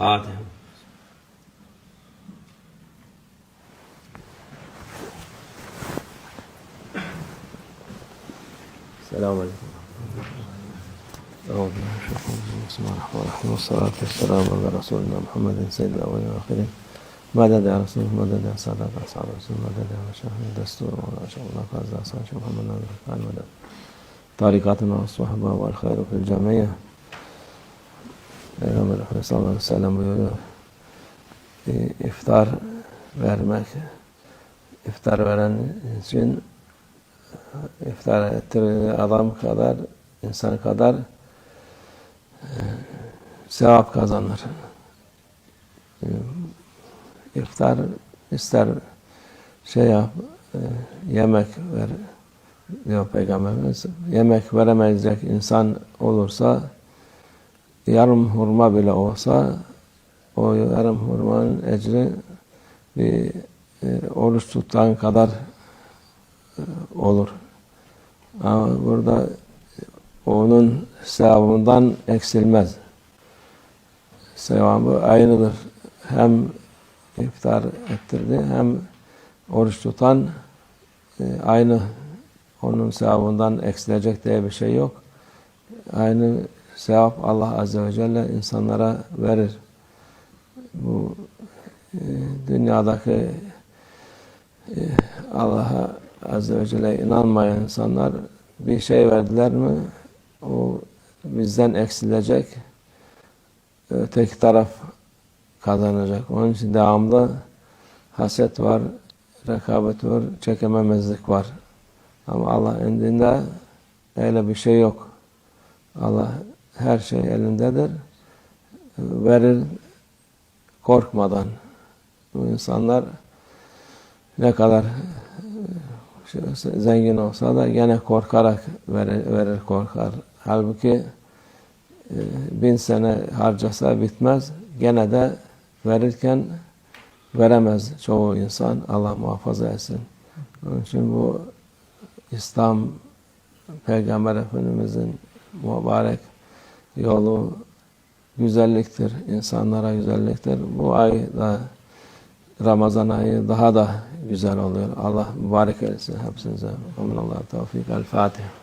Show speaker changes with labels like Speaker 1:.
Speaker 1: أعوذ بالله من الشيطان الرجيم. بسم الله الرحمن الرحيم. والصلاة والسلام على رسولنا محمد سيد الأولين والآخرين. مدد يا رسول مدد يا سادات أصحاب رسول مدد يا مشايخ الدستور ولا شاء الله فاز أصحاب محمد مدد طريقاتنا والصحبة والخير في الجميع. Peygamber Efendimiz sallallahu aleyhi ve sellem vermek, iftar veren için iftar ettiren adam kadar, insan kadar e, sevap kazanır. E, İftar ister şey yap, e, yemek ver diyor Peygamberimiz. Yemek veremeyecek insan olursa yarım hurma bile olsa o yarım hurmanın ecri bir e, oruç tutan kadar e, olur. Ama burada onun sevabından eksilmez. Sevabı aynıdır. Hem iftar ettirdi hem oruç tutan e, aynı onun sevabından eksilecek diye bir şey yok. Aynı sevap Allah Azze ve Celle insanlara verir. Bu e, dünyadaki e, Allah'a Azze ve Celle inanmayan insanlar bir şey verdiler mi o bizden eksilecek öteki taraf kazanacak. Onun için devamlı haset var, rekabet var, çekememezlik var. Ama Allah indinde öyle bir şey yok. Allah her şey elindedir. Verir korkmadan. Bu insanlar ne kadar zengin olsa da gene korkarak verir, verir korkar. Halbuki bin sene harcasa bitmez. Gene de verirken veremez çoğu insan. Allah muhafaza etsin. Onun için bu İslam Peygamber Efendimizin mübarek yolu güzelliktir. insanlara güzelliktir. Bu ay da Ramazan ayı daha da güzel oluyor. Allah mübarek etsin hepsinize. Amin Allah tevfik. El Fatiha.